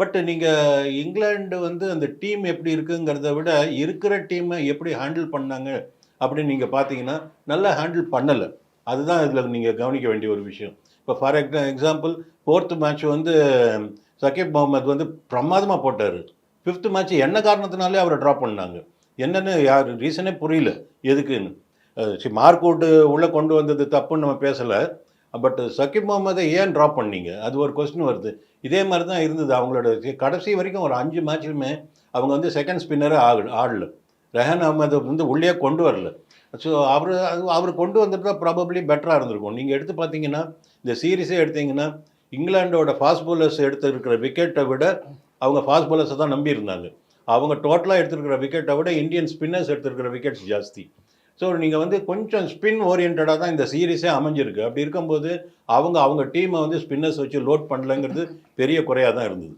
But நீங்கள் England வந்து அந்த டீம் எப்படி இருக்குங்கிறத விட இருக்கிற டீமை எப்படி ஹேண்டில் பண்ணாங்க அப்படின்னு நீங்கள் பார்த்தீங்கன்னா நல்லா ஹேண்டில் பண்ணலை. அதுதான் இதில் நீங்கள் கவனிக்க வேண்டிய ஒரு விஷயம். இப்போ ஃபார் எக்ஸாம்பிள் ஃபோர்த்து மேட்ச் வந்து சகிப் முகமது வந்து பிரமாதமாக போட்டார். ஃபிஃப்த்து மேட்ச் என்ன காரணத்தினாலே அவரை ட்ராப் பண்ணாங்க. என்னன்னு யார் ரீசனே புரியல. எதுக்குன்னு? மார்க் அவுட்டு உள்ளே கொண்டு வந்தது தப்புன்னு நம்ம பேசலை. பட் சகிப் முகமதை ஏன் ட்ராப் பண்ணீங்க? அது ஒரு கொஸ்டின் வருது. இதே மாதிரி தான் இருந்தது. அவங்களோட கடைசி வரைக்கும் ஒரு அஞ்சு மேட்ச்லையுமே அவங்க வந்து செகண்ட் ஸ்பின்னரே ஆடு ஆடல. ரெஹான் அகமது வந்து உள்ளே கொண்டு வரல. ஸோ அவர் அவர் கொண்டு வந்துட்டு தான் ப்ராபப்ளி பெட்டராக இருந்திருக்கும். நீங்கள் எடுத்து பார்த்தீங்கன்னா இந்த சீரீஸே எடுத்தீங்கன்னா இங்கிலாண்டோட ஃபாஸ்ட் bowlers எடுத்துருக்கிற விக்கெட்டை விட அவங்க ஃபாஸ்ட் bowlers தான் நம்பி இருந்தாங்க. அவங்க டோட்டலாக எடுத்திருக்கிற விக்கெட்டை விட இந்தியன் ஸ்பின்னர்ஸ் எடுத்திருக்கிற விக்கெட்ஸ் ஜாஸ்தி. ஸோ நீங்கள் வந்து கொஞ்சம் ஸ்பின் ஓரியன்டாக தான் இந்த சீரீஸே அமைஞ்சிருக்கு. அப்படி இருக்கும்போது அவங்க அவங்க டீமை வந்து ஸ்பின்னர்ஸ் வச்சு லோட் பண்ணலங்கிறது பெரிய குறையாக தான் இருந்தது.